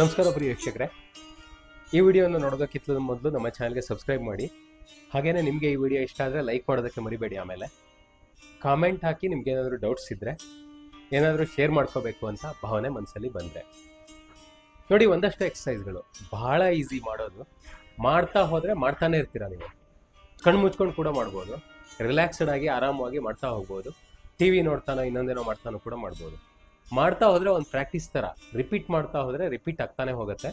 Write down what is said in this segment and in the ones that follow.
ನಮಸ್ಕಾರ ಪ್ರಿಯ ವೀಕ್ಷಕರೇ. ಈ ವಿಡಿಯೋನ ನೋಡೋದಕ್ಕಿಂತ ಮೊದಲು ನಮ್ಮ ಚಾನಲ್ಗೆ ಸಬ್ಸ್ಕ್ರೈಬ್ ಮಾಡಿ. ಹಾಗೇನೇ ನಿಮಗೆ ಈ ವಿಡಿಯೋ ಇಷ್ಟ ಆದರೆ ಲೈಕ್ ಮಾಡೋದಕ್ಕೆ ಮರಿಬೇಡಿ ಆಮೇಲೆ. ಕಾಮೆಂಟ್ ಹಾಕಿ ನಿಮ್ಗೆ ಏನಾದರೂ ಡೌಟ್ಸ್ ಇದ್ದರೆ ಏನಾದರೂ ಶೇರ್ ಮಾಡ್ಕೋಬೇಕು ಅಂತ ಭಾವನೆ ಮನಸ್ಸಲ್ಲಿ ಬಂದರೆ. ನೋಡಿ, ಒಂದಷ್ಟು ಎಕ್ಸಸೈಸ್ಗಳು ಬಹಳ ಈಸಿ ಮಾಡೋದು. ಮಾಡ್ತಾ ಹೋದರೆ ಮಾಡ್ತಾನೆ ಇರ್ತೀರ ನೀವು? ಕಣ್ಣು ಮುಚ್ಕೊಂಡು ಕೂಡ ಮಾಡ್ಬೋದು. ರಿಲ್ಯಾಕ್ಸ್ಡ್ ಆಗಿ ಆರಾಮವಾಗಿ ಮಾಡ್ತಾ ಹೋಗ್ಬೋದು. ಟಿ ವಿ ನೋಡ್ತಾನೋ ಇನ್ನೊಂದೇನೋ ಮಾಡ್ತಾನೋ ಕೂಡ ಮಾಡ್ಬೋದು. ಮಾಡ್ತಾ ಹೋದರೆ ಒಂದು ಪ್ರಾಕ್ಟೀಸ್ ಥರ ರಿಪೀಟ್ ಮಾಡ್ತಾ ಹೋದರೆ ರಿಪೀಟ್ ಆಗ್ತಾನೆ ಹೋಗುತ್ತೆ.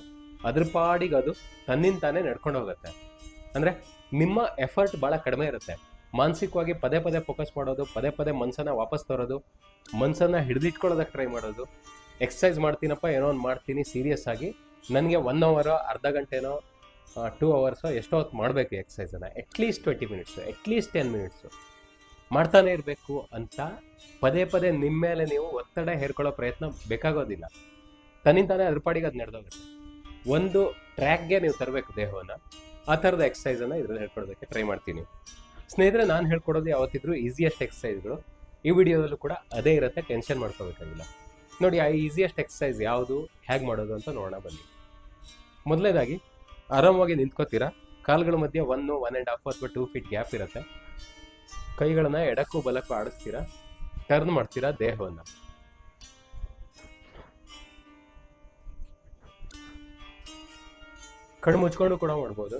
ಅದ್ರ ಪಾಡಿಗೆ ಅದು ತನ್ನಿಂದ ತಾನೇ ನಡ್ಕೊಂಡು ಹೋಗುತ್ತೆ. ಅಂದರೆ ನಿಮ್ಮ ಎಫರ್ಟ್ ಭಾಳ ಕಡಿಮೆ ಇರುತ್ತೆ. ಮಾನಸಿಕವಾಗಿ ಪದೇ ಪದೇ ಫೋಕಸ್ ಮಾಡೋದು, ಪದೇ ಪದೇ ಮನ್ಸನ್ನು ವಾಪಸ್ ತರೋದು, ಮನ್ಸನ್ನು ಹಿಡಿದಿಟ್ಕೊಳ್ಳೋದಕ್ಕೆ ಟ್ರೈ ಮಾಡೋದು. ಎಕ್ಸಸೈಸ್ ಮಾಡ್ತೀನಪ್ಪ, ಏನೋ ಒಂದು ಮಾಡ್ತೀನಿ ಸೀರಿಯಸ್ ಆಗಿ. ನನಗೆ ಒನ್ ಅವರೋ ಅರ್ಧ ಗಂಟೆನೋ ಟೂ ಅವರ್ಸು ಎಷ್ಟೋ ಹೊತ್ತು ಮಾಡಬೇಕು ಎಕ್ಸಸೈಸನ್ನು at least twenty minutes at least ten minutes ಮಾಡ್ತಾನೆ ಇರಬೇಕು ಅಂತ ಪದೇ ಪದೇ ನಿಮ್ಮ ಮೇಲೆ ನೀವು ಒತ್ತಡ ಹೇರ್ಕೊಳ್ಳೋ ಪ್ರಯತ್ನ ಬೇಕಾಗೋದಿಲ್ಲ. ತನ್ನಿಂತಾನೆ ಅದ್ರ ಪಾಡಿಗೆ ಅದು ನಡೆದೋಗುತ್ತೆ. ಒಂದು ಟ್ರ್ಯಾಕ್ಗೆ ನೀವು ತರಬೇಕು ದೇಹವನ್ನು, ಆ ಥರದ ಎಕ್ಸಸೈಸನ್ನು ಇದ್ರಲ್ಲಿ ಹೇಳ್ಕೊಡೋದಕ್ಕೆ ಟ್ರೈ ಮಾಡ್ತೀನಿ. ಸ್ನೇಹಿತರೆ, ನಾನು ಹೇಳ್ಕೊಡೋದು ಯಾವತ್ತಿದ್ರು ಈಸಿಯೆಸ್ಟ್ ಎಕ್ಸಸೈಸ್ಗಳು ಈ ವಿಡಿಯೋದಲ್ಲೂ ಕೂಡ ಅದೇ ಇರುತ್ತೆ ಟೆನ್ಷನ್ ಮಾಡ್ಕೋಬೇಕಾಗಿಲ್ಲ. ನೋಡಿ, ಆ ಈಸಿಯೆಸ್ಟ್ ಎಕ್ಸಸೈಸ್ ಯಾವುದು ಹೇಗೆ ಮಾಡೋದು ಅಂತ ನೋಡೋಣ ಬನ್ನಿ. ಮೊದಲನೇದಾಗಿ ಆರಾಮವಾಗಿ ನಿಂತ್ಕೋತೀರಾ? ಕಾಲುಗಳ ಮಧ್ಯೆ ಒನ್ ಒನ್ ಆ್ಯಂಡ್ ಹಾಫ್ ಅಥವಾ ಟೂ ಫೀಟ್ ಗ್ಯಾಪ್ ಇರುತ್ತೆ. ಕೈಗಳನ್ನ ಎಡಕ್ಕೂ ಬಲಕ್ಕೂ ಆಡಿಸ್ತೀರಾ? ಟರ್ನ್ ಮಾಡ್ತೀರಾ ದೇಹವನ್ನು? ಕಣ್ಣು ಮುಚ್ಕೊಂಡು ಕೂಡ ಮಾಡ್ಬೋದು.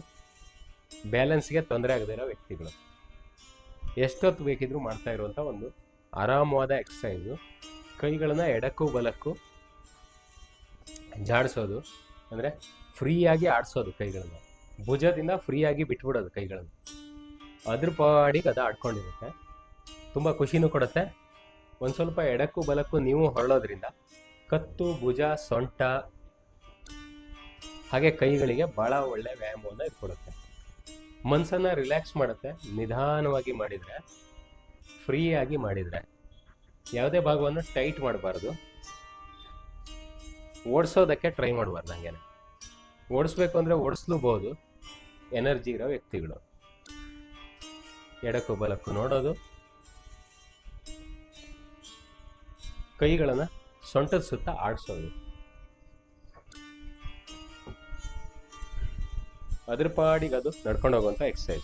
ಬ್ಯಾಲೆನ್ಸ್ಗೆ ತೊಂದರೆ ಆಗದೇ ಇರೋ ವ್ಯಕ್ತಿಗಳು. ಎಷ್ಟೊತ್ತು ಬೇಕಿದ್ರೂ ಮಾಡ್ತಾ ಇರುವಂಥ ಒಂದು ಆರಾಮವಾದ ಎಕ್ಸಸೈಸು ಕೈಗಳನ್ನ ಎಡಕ್ಕೂ ಬಲಕ್ಕೂ ಜಾಡಿಸೋದು. ಅಂದರೆ ಫ್ರೀಯಾಗಿ ಆಡಿಸೋದು ಕೈಗಳನ್ನ. ಭುಜದಿಂದ ಫ್ರೀಯಾಗಿ ಬಿಟ್ಬಿಡೋದು ಕೈಗಳನ್ನು. ಅದ್ರ ಪಾಡಿಗೆ ಅದು ಆಡ್ಕೊಂಡಿರುತ್ತೆ. ತುಂಬ ಖುಷಿನೂ ಕೊಡುತ್ತೆ. ಒಂದು ಸ್ವಲ್ಪ ಎಡಕ್ಕೂ ಬಲಕ್ಕೂ ನೀವು ಹೊರಳೋದ್ರಿಂದ ಕತ್ತು, ಭುಜ, ಸೊಂಟ ಹಾಗೆ ಕೈಗಳಿಗೆ ಭಾಳ ಒಳ್ಳೆ ವ್ಯಾಯಾಮವನ್ನು ಇಟ್ಕೊಡುತ್ತೆ ಮನಸ್ಸನ್ನು ರಿಲ್ಯಾಕ್ಸ್ ಮಾಡುತ್ತೆ. ನಿಧಾನವಾಗಿ ಮಾಡಿದರೆ, ಫ್ರೀಯಾಗಿ ಮಾಡಿದರೆ ಯಾವುದೇ ಭಾಗವನ್ನು ಟೈಟ್ ಮಾಡಬಾರ್ದು. ಓಡಿಸೋದಕ್ಕೆ ಟ್ರೈ ಮಾಡಬಾರ್ದು ಹಂಗೇನೆ ಓಡಿಸ್ಬೇಕು ಅಂದ್ರೆ ಓಡಿಸ್ಲೂಬಹುದು ಎನರ್ಜಿ ಇರೋ ವ್ಯಕ್ತಿಗಳು. ಎಡಕ್ಕೂ ಬಲಕ್ಕೂ ನೋಡೋದು. ಕೈಗಳನ್ನ ಸೊಂಟದ ಸುತ್ತ ಆಡಿಸೋದು. ಅದ್ರ ಪಾಡಿಗೆ ಅದು ನಡ್ಕೊಂಡು ಹೋಗುವಂತ ಎಕ್ಸಸೈಸ್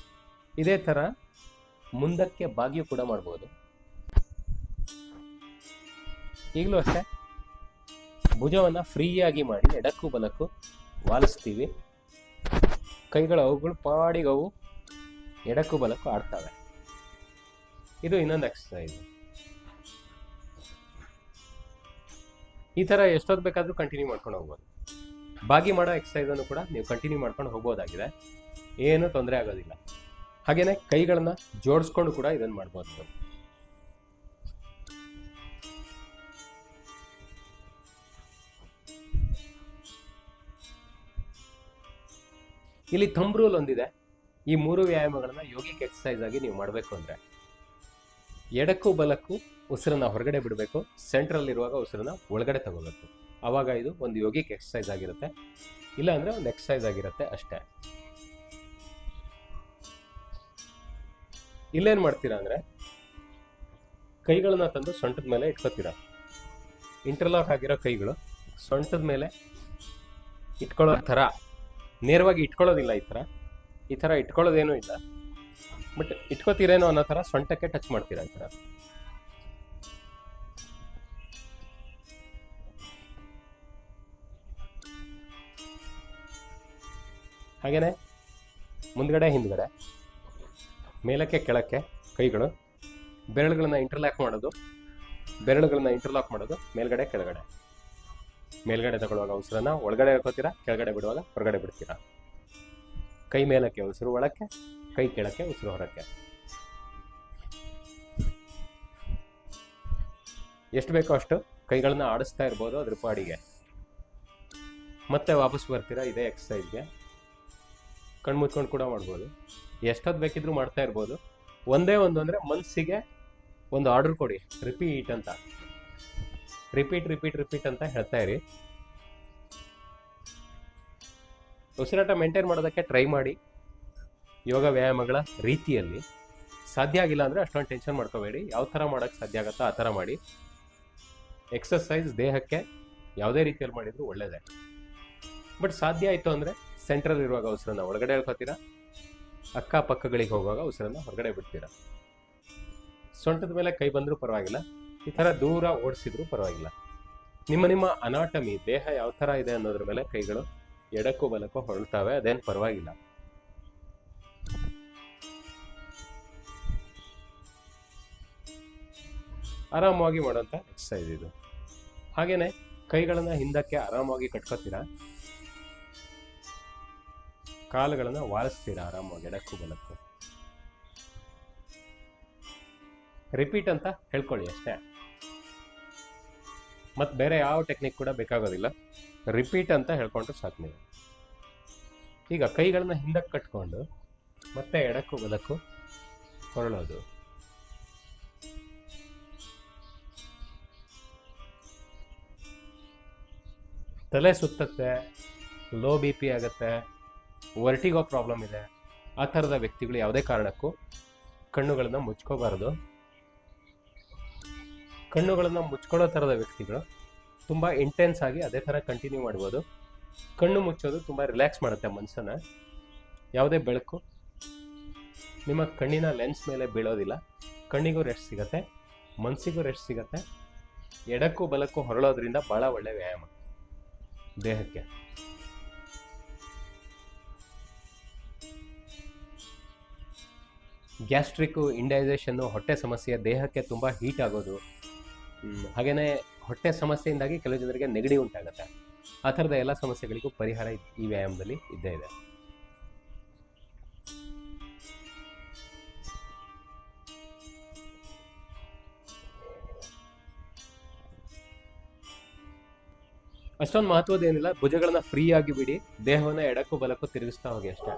ಇದೇ ತರ ಮುಂದಕ್ಕೆ ಬಾಗಿಯೂ ಕೂಡ ಮಾಡ್ಬೋದು. ಈಗಲೂ ಅಷ್ಟೇ. ಭುಜವನ್ನು ಫ್ರೀಯಾಗಿ ಮಾಡಿ ಎಡಕ್ಕೂ ಬಲಕ್ಕೂ ವಾಲಿಸ್ತೀವಿ. ಕೈಗಳು ಅವುಗಳು ಪಾಡಿಗೆ ಅವು ಎಡಕ್ಕೂ ಬಲಕ್ಕೂ ಆಡ್ತವೆ. ಇದು ಇನ್ನೊಂದು ಎಕ್ಸಸೈಸ್ ಈ ಥರ ಎಷ್ಟೊತ್ತು ಬೇಕಾದರೂ ಕಂಟಿನ್ಯೂ ಮಾಡ್ಕೊಂಡು ಹೋಗ್ಬೋದು. ಬಾಗಿ ಮಾಡೋ ಎಕ್ಸಸೈಸನ್ನು ಕೂಡ ನೀವು ಕಂಟಿನ್ಯೂ ಮಾಡ್ಕೊಂಡು ಹೋಗ್ಬೋದಾಗಿದೆ. ಏನು ತೊಂದರೆ ಆಗೋದಿಲ್ಲ. ಹಾಗೆಯೇ ಕೈಗಳನ್ನು ಜೋಡಿಸ್ಕೊಂಡು ಕೂಡ ಇದನ್ನು ಮಾಡ್ಬೋದು ಇಲ್ಲಿ ಥಂಬ್ ರೂಲ್ ಒಂದಿದೆ. ಈ ಮೂರು ವ್ಯಾಯಾಮಗಳನ್ನು ಯೋಗಿಕ್ ಎಕ್ಸಸೈಸ್ ಆಗಿ ನೀವು ಮಾಡಬೇಕು ಅಂದರೆ. ಎಡಕ್ಕೂ ಬಲಕ್ಕೂ ಉಸಿರನ್ನ ಹೊರಗಡೆ ಬಿಡಬೇಕು. ಸೆಂಟ್ರಲ್ ಇರುವಾಗ ಉಸಿರನ್ನ ಒಳಗಡೆ ತಗೋಬೇಕು. ಆವಾಗ ಇದು ಒಂದು ಯೋಗಿಕ್ ಎಕ್ಸಸೈಸ್ ಆಗಿರುತ್ತೆ. ಇಲ್ಲ ಅಂದರೆ ಒಂದು ಎಕ್ಸಸೈಸ್ ಆಗಿರುತ್ತೆ ಅಷ್ಟೇ. ಇಲ್ಲೇನು ಮಾಡ್ತೀರಾ ಅಂದರೆ ಕೈಗಳನ್ನ ತಂದು ಸೊಂಟದ ಮೇಲೆ ಇಟ್ಕೋತೀರ. ಇಂಟರ್ಲಾಕ್ ಆಗಿರೋ ಕೈಗಳು ಸೊಂಟದ ಮೇಲೆ ಇಟ್ಕೊಳ್ಳೋ ಥರ ನೇರವಾಗಿ ಇಟ್ಕೊಳ್ಳೋದಿಲ್ಲ ಈ ಥರ. ಈ ಥರ ಇಟ್ಕೊಳ್ಳೋದೇನೂ ಇಲ್ಲ. ಬಟ್ ಇಟ್ಕೋತೀರೇನೋ ಅನ್ನೋ ಥರ ಸೊಂಟಕ್ಕೆ ಟಚ್ ಮಾಡ್ತೀರಾ ಈ ಥರ? ಹಾಗೇನೆ ಮುಂದ್ಗಡೆ, ಹಿಂದ್ಗಡೆ, ಮೇಲಕ್ಕೆ, ಕೆಳಕ್ಕೆ, ಕೈಗಳು, ಬೆರಳುಗಳನ್ನ ಇಂಟರ್ಲಾಕ್ ಮಾಡೋದು, ಬೆರಳುಗಳನ್ನ ಇಂಟರ್ಲಾಕ್ ಮಾಡೋದು, ಮೇಲ್ಗಡೆ, ಕೆಳಗಡೆ. ಮೇಲ್ಗಡೆ ತಗೊಳ್ಳುವಾಗ ಉಸಿರನ್ನ ಒಳಗಡೆ ಹಾಕೋತೀರಾ, ಕೆಳಗಡೆ ಬಿಡುವಾಗ ಹೊರಗಡೆ ಬಿಡ್ತೀರಾ? ಕೈ ಮೇಲಕ್ಕೆ ಉಸಿರು, ಒಳಕ್ಕೆ, ಕೈ ಕೆಳಕ್ಕೆ ಉಸಿರು, ಹೊರಕ್ಕೆ. ಎಷ್ಟು ಬೇಕೋ ಅಷ್ಟು ಕೈಗಳನ್ನ ಆಡಿಸ್ತಾ ಇರ್ಬೋದು ಅದ್ರ ಪಾಡಿಗೆ. ಮತ್ತೆ ವಾಪಸ್ ಬರ್ತೀರಾ ಇದೇ ಎಕ್ಸಸೈಸ್ಗೆ ಕಣ್ಣು ಮುಚ್ಕೊಂಡು ಕೂಡ ಮಾಡ್ಬೋದು. ಎಷ್ಟೊತ್ತು ಬೇಕಿದ್ರೂ ಮಾಡ್ತಾ ಇರ್ಬೋದು. ಒಂದೇ ಒಂದು ಅಂದರೆ ಮನಸ್ಸಿಗೆ ಒಂದು ಆರ್ಡರ್ ಕೊಡಿ. ರಿಪೀಟ್ ಅಂತ. ರಿಪೀಟ್ ರಿಪೀಟ್ ರಿಪೀಟ್ ಅಂತ ಹೇಳ್ತಾ ಇರಿ. ಉಸಿರಾಟ ಮೇಂಟೈನ್ ಮಾಡೋದಕ್ಕೆ ಟ್ರೈ ಮಾಡಿ. ಯೋಗ ವ್ಯಾಯಾಮಗಳ ರೀತಿಯಲ್ಲಿ. ಸಾಧ್ಯ ಆಗಿಲ್ಲ ಅಂದರೆ ಅಷ್ಟೊಂದು ಟೆನ್ಷನ್ ಮಾಡ್ಕೋಬೇಡಿ. ಯಾವ ಥರ ಮಾಡೋಕ್ಕೆ ಸಾಧ್ಯ ಆಗುತ್ತೋ ಆ ಥರ ಮಾಡಿ. ಎಕ್ಸಸೈಸ್ ದೇಹಕ್ಕೆ ಯಾವುದೇ ರೀತಿಯಲ್ಲಿ ಮಾಡಿದರೂ ಒಳ್ಳೆಯದೇ ಬಟ್ ಸಾಧ್ಯ ಆಯಿತು ಅಂದರೆ ಸೆಂಟ್ರಲ್ ಇರುವಾಗ ಉಸಿರನ್ನು ಒಳಗಡೆ ಹೇಳ್ಕೊತೀರಾ ಅಕ್ಕಪಕ್ಕಗಳಿಗೆ ಹೋಗುವಾಗ ಉಸಿರನ್ನು ಹೊರಗಡೆ ಬಿಡ್ತೀರಾ? ಸೊಂಟದ ಮೇಲೆ ಕೈ ಬಂದರೂ ಪರವಾಗಿಲ್ಲ. ಈ ಥರ ದೂರ ಓಡಿಸಿದ್ರು ಪರವಾಗಿಲ್ಲ. ನಿಮ್ಮ ನಿಮ್ಮ ಅನಾಟಮಿ, ದೇಹ ಯಾವ ಥರ ಇದೆ ಅನ್ನೋದ್ರ ಮೇಲೆ ಕೈಗಳು ಎಡಕ್ಕೂ ಬಲಕ್ಕೂ ಹೊರಳ್ತಾವೆ, ಅದೇನು ಪರವಾಗಿಲ್ಲ. ಆರಾಮವಾಗಿ ಮಾಡೋಂಥ ಎಕ್ಸಸೈಸ್ ಇದು. ಹಾಗೇನೆ ಕೈಗಳನ್ನ ಹಿಂದಕ್ಕೆ ಆರಾಮವಾಗಿ ಕಟ್ಕೋತೀರಾ? ಕಾಲುಗಳನ್ನ ವಾಲಿಸ್ತೀರಾ ಆರಾಮವಾಗಿ ಎಡಕ್ಕೂ ಬಲಕ್ಕೂ? ರಿಪೀಟ್ ಅಂತ ಹೇಳ್ಕೊಳ್ಳಿ ಅಷ್ಟೇ. ಮತ್ತೆ ಬೇರೆ ಯಾವ ಟೆಕ್ನಿಕ್ ಕೂಡ ಬೇಕಾಗೋದಿಲ್ಲ. ರಿಪೀಟ್ ಅಂತ ಹೇಳ್ಕೊಂಡ್ರೆ ಸಾಕು ನೀವು ಈಗ ಕೈಗಳನ್ನ ಹಿಂದಕ್ಕೆ ಕಟ್ಕೊಂಡು ಮತ್ತೆ ಎಡಕ್ಕೂ ಬಲಕ್ಕೂ ಹೊರಳೋದು. ತಲೆ ಸುತ್ತತ್ತೆ ಲೋ ಬಿ ಪಿ ಆಗುತ್ತೆ ವರ್ಟಿಗೋ ಪ್ರಾಬ್ಲಮ್ ಇದೆ. ಆ ಥರದ ವ್ಯಕ್ತಿಗಳು ಯಾವುದೇ ಕಾರಣಕ್ಕೂ ಕಣ್ಣುಗಳನ್ನು ಮುಚ್ಕೋಬಾರ್ದು. ಕಣ್ಣುಗಳನ್ನ ಮುಚ್ಕೊಳ್ಳೋ ಥರದ ವ್ಯಕ್ತಿಗಳು ತುಂಬ ಇಂಟೆನ್ಸ್ ಆಗಿ ಅದೇ ಥರ ಕಂಟಿನ್ಯೂ ಮಾಡ್ಬೋದು. ಕಣ್ಣು ಮುಚ್ಚೋದು ತುಂಬ ರಿಲ್ಯಾಕ್ಸ್ ಮಾಡುತ್ತೆ ಮನಸ್ಸನ್ನು. ಯಾವುದೇ ಬೆಳಕು ನಿಮ್ಮ ಕಣ್ಣಿನ ಲೆನ್ಸ್ ಮೇಲೆ ಬೀಳೋದಿಲ್ಲ. ಕಣ್ಣಿಗೂ ರೆಸ್ಟ್ ಸಿಗತ್ತೆ, ಮನಸ್ಸಿಗೂ ರೆಸ್ಟ್ ಸಿಗತ್ತೆ. ಎಡಕ್ಕೂ ಬಲಕ್ಕೂ ಹೊರಳೋದ್ರಿಂದ ಭಾಳ ಒಳ್ಳೆ ವ್ಯಾಯಾಮ ದೇಹಕ್ಕೆ. ಗ್ಯಾಸ್ಟ್ರಿಕ್ಕು ಇಂಡೈಜೇಷನ್ನು ಹೊಟ್ಟೆ ಸಮಸ್ಯೆ ದೇಹಕ್ಕೆ ತುಂಬ ಹೀಟ್ ಆಗೋದು ಹಾಗೇನೇ ಹೊಟ್ಟೆ ಸಮಸ್ಯೆಯಿಂದಾಗಿ ಕೆಲವು ಜನರಿಗೆ ನೆಗಡಿ ಉಂಟಾಗುತ್ತೆ. ಆ ಥರದ ಎಲ್ಲ ಸಮಸ್ಯೆಗಳಿಗೂ ಪರಿಹಾರ ಈ ವ್ಯಾಯಾಮದಲ್ಲಿ ಇದ್ದೇ ಇದೆ. ಅಷ್ಟೊಂದು ಮಹತ್ವದೇನಿಲ್ಲ ಭುಜಗಳನ್ನ ಫ್ರೀ ಆಗಿ ಬಿಡಿ, ದೇಹವನ್ನ ಎಡಕ್ಕೂ ಬಲಕ್ಕೂ ತಿರುಗಿಸ್ತಾ ಹೋಗಿ ಅಷ್ಟೇ.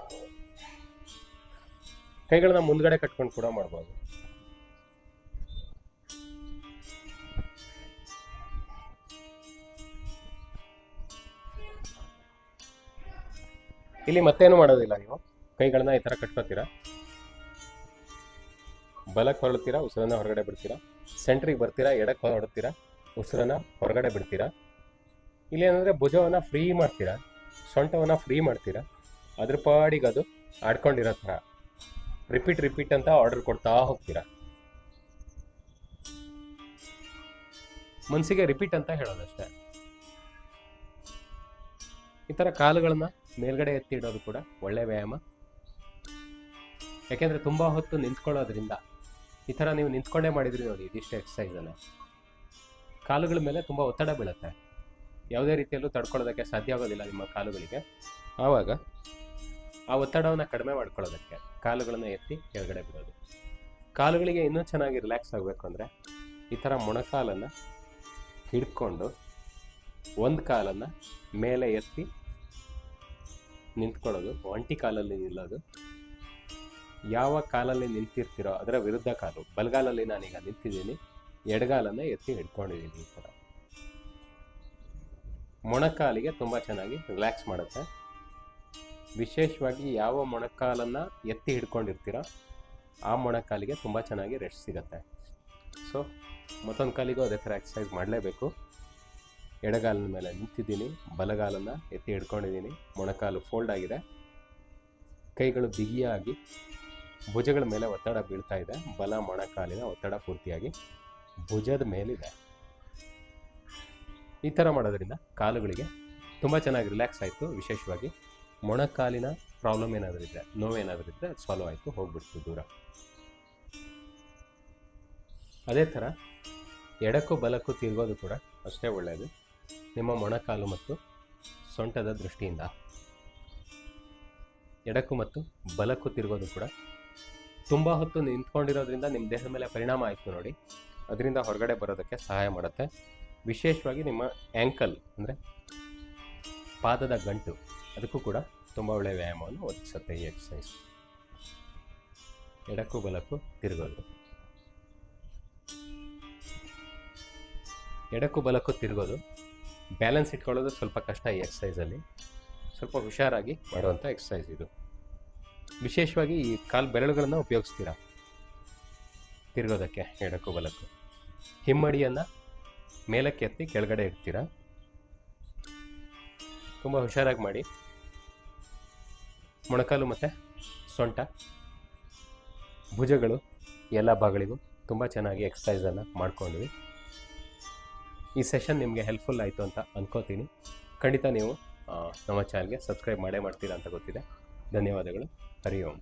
ಕೈಗಳನ್ನ ಮುಂದ್ಗಡೆ ಕಟ್ಕೊಂಡು ಕೂಡ ಮಾಡ್ಬೋದು. ಇಲ್ಲಿ ಮತ್ತೇನು ಮಾಡೋದಿಲ್ಲ ನೀವು? ಕೈಗಳನ್ನ ಈ ಥರ ಕಟ್ಕೋತೀರಾ? ಬಲಕ್ಕೆ ಹೊರಡ್ತೀರಾ ಉಸಿರನ್ನ ಹೊರಗಡೆ ಬಿಡ್ತೀರಾ? ಸೆಂಟ್ರಿಗೆ ಬರ್ತೀರಾ, ಎಡಕ್ಕೆ ಹೊರಡ್ತೀರಾ, ಉಸಿರನ್ನ ಹೊರಗಡೆ ಬಿಡ್ತೀರಾ? ಇಲ್ಲಿ ಏನಂದರೆ ಭುಜವನ್ನು ಫ್ರೀ ಮಾಡ್ತೀರಾ? ಸೊಂಟವನ್ನು ಫ್ರೀ ಮಾಡ್ತೀರಾ? ಅದ್ರ ಪಾಡಿಗೆ ಅದು ಆಡ್ಕೊಂಡಿರೋ ಥರ. ರಿಪೀಟ್ ರಿಪೀಟ್ ಅಂತ ಆರ್ಡರ್ ಕೊಡ್ತಾ ಹೋಗ್ತೀರಾ? ಮನಸ್ಸಿಗೆ ರಿಪೀಟ್ ಅಂತ ಹೇಳೋದಷ್ಟೇ. ಈ ಥರ ಕಾಲುಗಳನ್ನ ಮೇಲ್ಗಡೆ ಎತ್ತಿ ಇಡೋದು ಕೂಡ ಒಳ್ಳೆ ವ್ಯಾಯಾಮ. ಯಾಕೆಂದರೆ ತುಂಬ ಹೊತ್ತು ನಿಂತ್ಕೊಳ್ಳೋದ್ರಿಂದ ಈ ಥರ ನೀವು ನಿಂತ್ಕೊಂಡೇ ಮಾಡಿದ್ರಿ ನೋಡಿ ಇದಿಷ್ಟು ಎಕ್ಸಸೈಸನ್ನು ಕಾಲುಗಳ ಮೇಲೆ ತುಂಬ ಒತ್ತಡ ಬೀಳುತ್ತೆ. ಯಾವುದೇ ರೀತಿಯಲ್ಲೂ ತಡ್ಕೊಳ್ಳೋದಕ್ಕೆ ಸಾಧ್ಯ ಆಗೋದಿಲ್ಲ ನಿಮ್ಮ ಕಾಲುಗಳಿಗೆ. ಆವಾಗ ಆ ಒತ್ತಡವನ್ನು ಕಡಿಮೆ ಮಾಡ್ಕೊಳ್ಳೋದಕ್ಕೆ ಕಾಲುಗಳನ್ನು ಎತ್ತಿ ಕೆಳಗಡೆ ಬಿಡೋದು. ಕಾಲುಗಳಿಗೆ ಇನ್ನೂ ಚೆನ್ನಾಗಿ ರಿಲ್ಯಾಕ್ಸ್ ಆಗಬೇಕು ಅಂದರೆ ಈ ಥರ ಮೊಣಕಾಲನ್ನು ಹಿಡ್ಕೊಂಡು ಒಂದು ಕಾಲನ್ನು ಮೇಲೆ ಎತ್ತಿ ನಿಂತ್ಕೊಳ್ಳೋದು, ಒಂಟಿ ಕಾಲಲ್ಲಿ ನಿಲ್ಲೋದು. ಯಾವ ಕಾಲಲ್ಲಿ ನಿಂತಿರ್ತೀರೋ ಅದರ ವಿರುದ್ಧ ಕಾಲು. ಬಲಗಾಲಲ್ಲಿ ನಾನೀಗ ನಿಂತಿದ್ದೀನಿ. ಎಡಗಾಲನ್ನು ಎತ್ತಿ ಹಿಡ್ಕೊಂಡಿದ್ದೀನಿ ಈ ಥರ. ಮೊಣಕಾಲಿಗೆ ತುಂಬ ಚೆನ್ನಾಗಿ ರಿಲ್ಯಾಕ್ಸ್ ಮಾಡುತ್ತೆ. ವಿಶೇಷವಾಗಿ ಯಾವ ಮೊಣಕಾಲನ್ನು ಎತ್ತಿ ಹಿಡ್ಕೊಂಡಿರ್ತೀರೋ ಆ ಮೊಣಕಾಲಿಗೆ ತುಂಬ ಚೆನ್ನಾಗಿ ರೆಸ್ಟ್ ಸಿಗುತ್ತೆ. ಸೊ ಮತ್ತೊಂದು ಕಾಲಿಗೂ ಅದೇ ಥರ ಎಕ್ಸಸೈಸ್ ಮಾಡಲೇಬೇಕು. ಎಡಗಾಲಿನ ಮೇಲೆ ನಿಂತಿದ್ದೀನಿ, ಬಲಗಾಲನ್ನು ಎತ್ತಿ ಹಿಡ್ಕೊಂಡಿದ್ದೀನಿ, ಮೊಣಕಾಲು ಫೋಲ್ಡ್ ಆಗಿದೆ. ಕೈಗಳು ಬಿಗಿಯಾಗಿ ಭುಜಗಳ ಮೇಲೆ ಒತ್ತಡ ಬೀಳ್ತಾ ಇದೆ, ಬಲ ಮೊಣಕಾಲಿನ ಒತ್ತಡ ಪೂರ್ತಿಯಾಗಿ ಭುಜದ ಮೇಲಿದೆ. ಈ ಥರ ಮಾಡೋದ್ರಿಂದ ಕಾಲುಗಳಿಗೆ ತುಂಬ ಚೆನ್ನಾಗಿ ರಿಲ್ಯಾಕ್ಸ್ ಆಯಿತು, ವಿಶೇಷವಾಗಿ ಮೊಣಕಾಲಿನ ಪ್ರಾಬ್ಲಮ್ ಏನಾದರೂ ಇದ್ದರೆ ನೋವೇನಾದರೂ ಇದ್ದರೆ ಸಾಲ್ವ್ ಆಯಿತು, ಹೋಗ್ಬಿಡ್ತು ದೂರ. ಅದೇ ಥರ ಎಡಕ್ಕೂ ಬಲಕ್ಕೂ ತಿರುಗೋದು ಕೂಡ ಅಷ್ಟೇ ಒಳ್ಳೆಯದು ನಿಮ್ಮ ಮೊಣಕಾಲು ಮತ್ತು ಸೊಂಟದ ದೃಷ್ಟಿಯಿಂದ. ಎಡಕ್ಕೂ ಮತ್ತು ಬಲಕ್ಕೂ ತಿರುಗೋದು ಕೂಡ ತುಂಬ ಹೊತ್ತು ನಿಂತ್ಕೊಂಡಿರೋದ್ರಿಂದ ನಿಮ್ಮ ದೇಹದ ಮೇಲೆ ಪರಿಣಾಮ ಆಯಿತು ನೋಡಿ. ಅದರಿಂದ ಹೊರಗಡೆ ಬರೋದಕ್ಕೆ ಸಹಾಯ ಮಾಡುತ್ತೆ. ವಿಶೇಷವಾಗಿ ನಿಮ್ಮ ಆ್ಯಂಕಲ್ ಅಂದರೆ ಪಾದದ ಗಂಟು, ಅದಕ್ಕೂ ಕೂಡ ತುಂಬ ಒಳ್ಳೆಯ ವ್ಯಾಯಾಮವನ್ನು ಒದಗಿಸುತ್ತೆ ಈ ಎಕ್ಸಸೈಸ್ ಎಡಕ್ಕೂ ಬಲಕ್ಕೂ ತಿರುಗೋದು. ಎಡಕ್ಕೂ ಬಲಕ್ಕೂ ತಿರುಗೋದು. ಬ್ಯಾಲೆನ್ಸ್ ಇಟ್ಕೊಳ್ಳೋದು ಸ್ವಲ್ಪ ಕಷ್ಟ ಈ ಎಕ್ಸಸೈಸಲ್ಲಿ ಸ್ವಲ್ಪ ಹುಷಾರಾಗಿ ಮಾಡುವಂಥ ಎಕ್ಸಸೈಸ್ ಇದು. ವಿಶೇಷವಾಗಿ ಈ ಕಾಲು ಬೆರಳುಗಳನ್ನು ಉಪಯೋಗಿಸ್ತೀರಾ? ತಿರುಗೋದಕ್ಕೆ, ಎಡಕ್ಕೂ ಬಲಕ್ಕೂ. ಹಿಮ್ಮಡಿಯನ್ನು ಮೇಲಕ್ಕೆ ಎತ್ತಿ ಕೆಳಗಡೆ ಇಡ್ತೀರ? ತುಂಬ ಹುಷಾರಾಗಿ ಮಾಡಿ. ಮೊಣಕಾಲು ಮತ್ತು ಸೊಂಟ, ಭುಜಗಳು, ಎಲ್ಲ ಭಾಗಗಳಿಗೂ ತುಂಬ ಚೆನ್ನಾಗಿ ಎಕ್ಸಸೈಸನ್ನು ಮಾಡ್ಕೊಂಡ್ವಿ ಈ ಸೆಷನ್ ನಿಮಗೆ ಹೆಲ್ಪ್ಫುಲ್ ಆಯಿತು ಅಂತ ಅಂದ್ಕೋತೀನಿ ಖಂಡಿತ ನೀವು ನಮ್ಮ ಚಾನಲ್ಗೆ ಸಬ್ಸ್ಕ್ರೈಬ್ ಮಾಡೇ ಮಾಡ್ತೀರಾ ಅಂತ ಗೊತ್ತಿದೆ. ಧನ್ಯವಾದಗಳು. ಹರಿ ಓಂ.